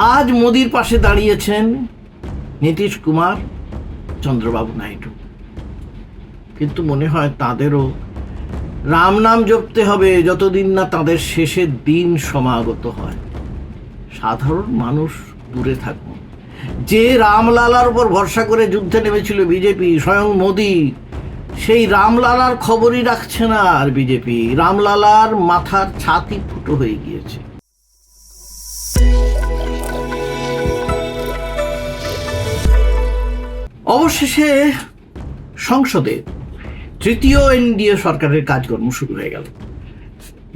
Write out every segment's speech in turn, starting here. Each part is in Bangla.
আজ মোদির পাশে দাঁড়িয়েছেন নীতিশ কুমার, চন্দ্রবাবু নাইডু। কিন্তু মনে হয় তাদেরও রাম নাম জপতে হবে যতদিন না তাদের শেষের দিন সমাগত হয়। সাধারণ মানুষ দূরে থাকুন। যে রামলালার উপর ভরসা করে যুদ্ধে নেমেছিল বিজেপি, স্বয়ং মোদি, সেই রামলালার খবরই রাখছে না আর বিজেপি। রামলালার মাথার ছাতি ফুটো হয়ে গিয়েছে। অবশেষে সংসদে তৃতীয় এনডিএ সরকারের কাজকর্ম শুরু হয়ে গেল।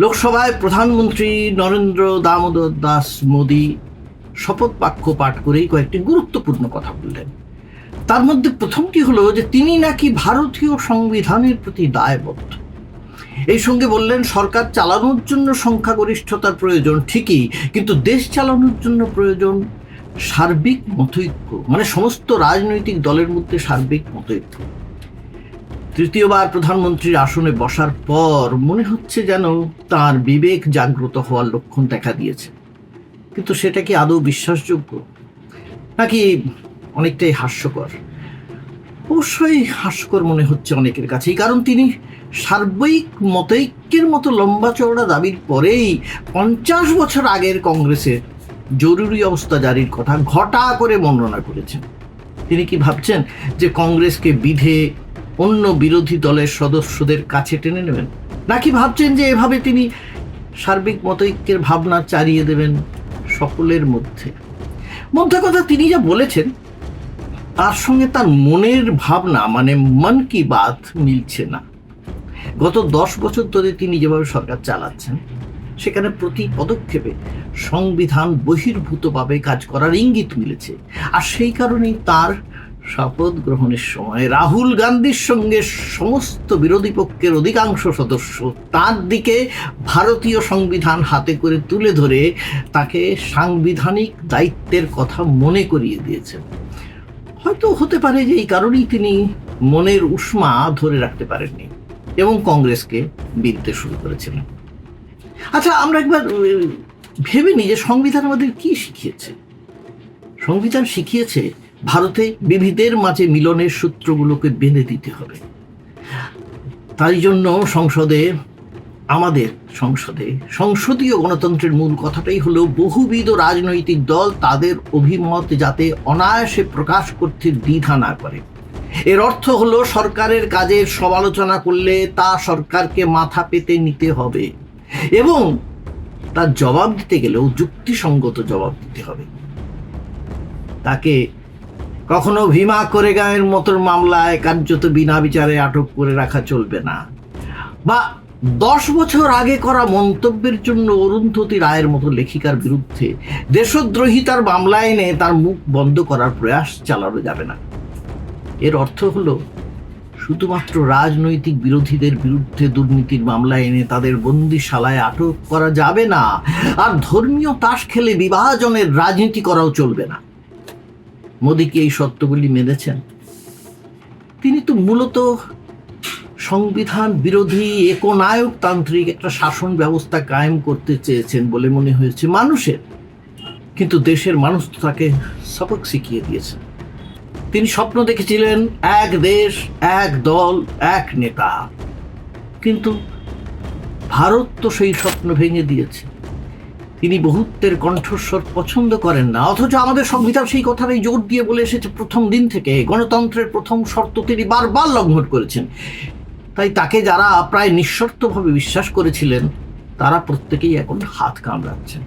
লোকসভায় প্রধানমন্ত্রী নরেন্দ্র দামোদর দাস মোদী শপথ বাক্য পাঠ করেই কয়েকটি গুরুত্বপূর্ণ কথা বললেন। তার মধ্যে প্রথমটি হলো যে তিনি নাকি ভারতীয় সংবিধানের প্রতি দায়বদ্ধ। এই সঙ্গে বললেন, সরকার চালানোর জন্য সংখ্যাগরিষ্ঠতার প্রয়োজন ঠিকই, কিন্তু দেশ চালানোর জন্য প্রয়োজন সার্বিক মতৈক্য মানে সমস্ত রাজনৈতিক দলের মধ্যে সার্বিক মতৈক্য। তৃতীয়বার প্রধানমন্ত্রীর আসনে বসার পর মনে হচ্ছে যেন তার বিবেক জাগ্রত হওয়ার লক্ষণ দেখা দিয়েছে। কিন্তু সেটা কি আদৌ বিশ্বাসযোগ্য? নাকি অনেকটাই হাস্যকর? অবশ্যই হাস্যকর মনে হচ্ছে অনেকের কাছেই, কারণ তিনি সার্বিক মতৈক্যের মতো লম্বা চওড়া দাবির পরেই পঞ্চাশ বছর আগের কংগ্রেসের জরুরি অবস্থা জারির কথা ঘটা করে বর্ণনা করেছেন। তিনি কি ভাবছেন যে কংগ্রেসকে বিধে অন্য বিরোধী দলের সদস্যদের কাছে টেনে নেবেন? নাকি ভাবছেন যে এভাবে তিনি সার্বিক মতৈক্যের ভাবনা চালিয়ে দেবেন সকলের মধ্যে? মধ্যে কথা তিনি যা বলেছেন, তার সঙ্গে তার মনের ভাবনা মানে মন কি বাত মিলছে না। গত দশ বছর ধরে তিনি যেভাবে সরকার চালাচ্ছেন সেখানে প্রতি পদক্ষেপে সংবিধান বহির্ভূতভাবে কাজ করার ইঙ্গিত মিলেছে। আর সেই কারণেই তার শপথ গ্রহণের সময় রাহুল গান্ধীর সঙ্গে সমস্ত বিরোধী পক্ষের অধিকাংশ সদস্য তার দিকে ভারতীয় সংবিধান হাতে করে তুলে ধরে তাকে সাংবিধানিক দায়িত্বের কথা মনে করিয়ে দিয়েছেন। হয়তো হতে পারে যে এই কারণেই তিনি মনের উষ্মা ধরে রাখতে পারেননি এবং কংগ্রেসকে বিনতে শুরু করেছিলেন। আচ্ছা আমরা একবার ভেবে নিই যে সংবিধান আমাদের কি শিখিয়েছে। সংবিধান শিখিয়েছে ভারতে বিবিধের মাঝে মিলনের সূত্রগুলোকে বেঁধে দিতে হবে। তাই জন্য সংসদে, আমাদের সংসদে, সংসদীয় গণতন্ত্রের মূল কথাটাই হলো, বহুবিধ রাজনৈতিক দল তাদের অভিমত যাতে অনায়াসে প্রকাশ করতে দ্বিধা না করে। এর অর্থ হলো, সরকারের কাজের সমালোচনা করলে তা সরকারকে মাথা পেতে নিতে হবে। এবং তার জবাব দিতে গেলেও যুক্তিসঙ্গত জবাব দিতে হবে। তাকে কখনো ভীমা করে গায়ের মতোর মামলায় কার্যত বিনা বিচারে আটক করে রাখা চলবে না। বা দশ বছর আগে করা মন্তব্যের জন্য অরুন্ধতী রায়ের মতো লেখিকার বিরুদ্ধে দেশদ্রোহিতার মামলা এনে তার মুখ বন্ধ করার প্রয়াস চালানো যাবে না। এর অর্থ হলো শুধুমাত্র রাজনৈতিক বিরোধীদের বিরুদ্ধে দুর্নীতির মামলা এনে তাদের বন্দিশালায় আটক করা যাবে না। আর ধর্মীয় তাস খেলে বিভাজনের রাজনীতি করাও চলবে না। মোদী কি এই সত্যগুলি মেনেছেন? তিনি তো মূলত সংবিধান বিরোধী একনায়কতান্ত্রিক একটা শাসন ব্যবস্থা কায়েম করতে চেয়েছেন বলে মনে হয়েছে মানুষের। কিন্তু দেশের মানুষ তো তাকে সবক শিখিয়ে দিয়েছে তিনি স্বপ্ন দেখেছিলেন এক দেশ, এক দল, এক নেতা। কিন্তু ভারত তো সেই স্বপ্ন ভেঙে দিয়েছে। তিনি বহুত্বের কণ্ঠস্বর পছন্দ করেন না। অথচ আমাদের সংবিধান সেই কথাটাই জোর দিয়ে বলে এসেছে প্রথম দিন থেকে। গণতন্ত্রের প্রথম শর্ত তিনি বারবার লঙ্ঘন করেছেন। তাই তাকে যারা প্রায় নিঃশর্তভাবে বিশ্বাস করেছিলেন, তারা প্রত্যেকেই এখন হাত কামড়াচ্ছেন।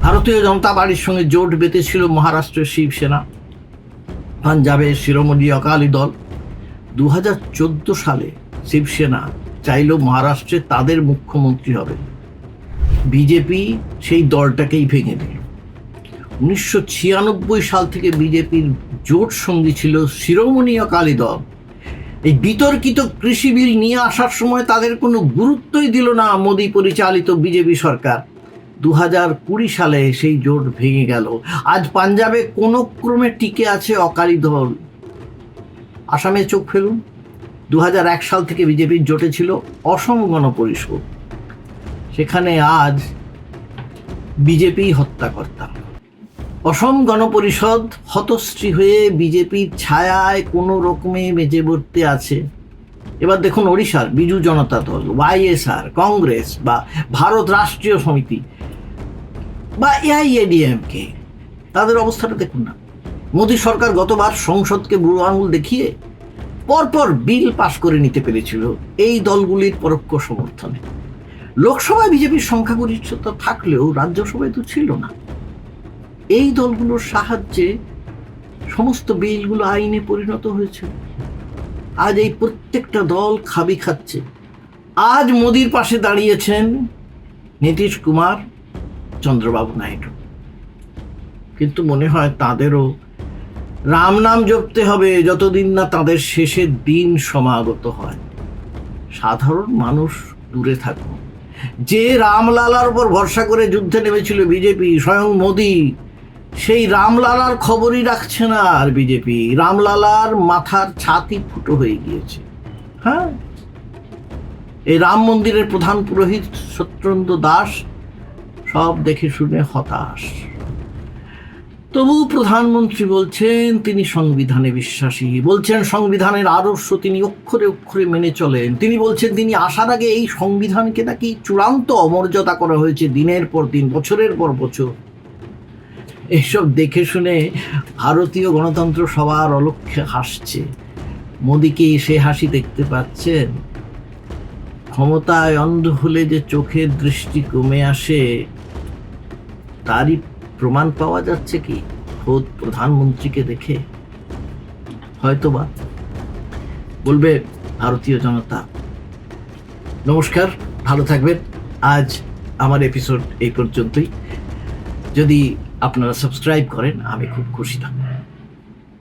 ভারতীয় জনতা পার্টির সঙ্গে জোট বেঁধেছিল মহারাষ্ট্রের শিবসেনা। পাঞ্জাবের শিরোমণি অকালি দল দু হাজার চোদ্দ সালে শিবসেনা চাইল মহারাষ্ট্রে তাদের মুখ্যমন্ত্রী হবে। বিজেপি সেই দলটাকেই ভেঙে দিল। উনিশশো ছিয়ানব্বই সাল থেকে বিজেপির জোট সঙ্গী ছিল শিরোমণি অকালি দল। এই বিতর্কিত কৃষি বিল নিয়ে আসার সময় তাদের কোনো গুরুত্বই দিল না মোদী পরিচালিত বিজেপি সরকার। দু হাজার কুড়ি সালে সেই জোট ভেঙে গেল। আজ পাঞ্জাবে কোনো ক্রমে টিকে আছে অকালি দল। আসামে চোখ ফেলুন দু এক সাল থেকে বিজেপির জোটে ছিল অসম গণ পরিষদ সেখানে আজ বিজেপি হত্যাকর্তা। অসম গণপরিষদ হতশ্রী হয়ে বিজেপির ছায়ায় কোনো রকমে বেঁচে পড়তে আছে। এবার দেখুন ওড়িশার বিজু জনতা দল ওয়াইএসআর কংগ্রেস বা ভারত রাষ্ট্রীয় সমিতি। বা এআইএডিএমকে তাদের অবস্থাটা দেখুন না। মোদী সরকার গতবার সংসদকে বুড়ো আঙুল দেখিয়ে পরপর বিল পাশ করে নিতে পেরেছিল এই দলগুলির পরোক্ষ সমর্থনে। লোকসভায় বিজেপির সংখ্যাগরিষ্ঠতা থাকলেও রাজ্যসভায় তো ছিল না। এই দলগুলোর সাহায্যে সমস্ত বিলগুলো আইনে পরিণত হয়েছে। আজ এই প্রত্যেকটা দল খাবি খাচ্ছে। আজ মোদির পাশে দাঁড়িয়েছেন নীতিশ কুমার চন্দ্রবাবু নাইডু। কিন্তু মনে হয় তাদেরও রাম নাম জপতে হবে যতদিন না তাদের শেষের দিন সমাগত হয়। সাধারণ মানুষ দূরে থাকুন। যে রামলালার উপর ভরসা করে যুদ্ধে নেমেছিল বিজেপি, স্বয়ং মোদী, সেই রামলালার খবরই রাখছে না আর বিজেপি। রামলালার মাথার ছাতি ফুটো হয়ে গিয়েছে। হ্যাঁ? এই রাম মন্দিরের প্রধান পুরোহিত সত্যেন্দ্র দাস সব দেখে শুনে হতাশ। তবু প্রধানমন্ত্রী বলছেন, তিনি সংবিধানে বিশ্বাসী। বলছেন, সংবিধানের আদর্শ তিনি অক্ষরে অক্ষরে মেনে চলেন। তিনি বলছেন, তিনি আসার আগে এই সংবিধানকে নাকি চূড়ান্ত অমর্যাদা করা হয়েছে দিনের পর দিন, বছরের পর বছর। এইসব দেখে শুনে ভারতীয় গণতন্ত্র সবার অলক্ষ্যে হাসছে। মোদিকে সে হাসি দেখতে পাচ্ছেন? ক্ষমতায় অন্ধ হলে যে চোখের দৃষ্টি কমে আসে তারই প্রমাণ পাওয়া যাচ্ছে কি? খোদ প্রধানমন্ত্রীকে দেখে হয়তোবা বলবে ভারতীয় জনতা। নমস্কার, ভালো থাকবেন। আজ আমার এপিসোড এই পর্যন্তই। যদি আপনারা সাবস্ক্রাইব করেন, আমি খুব খুশি থাকব।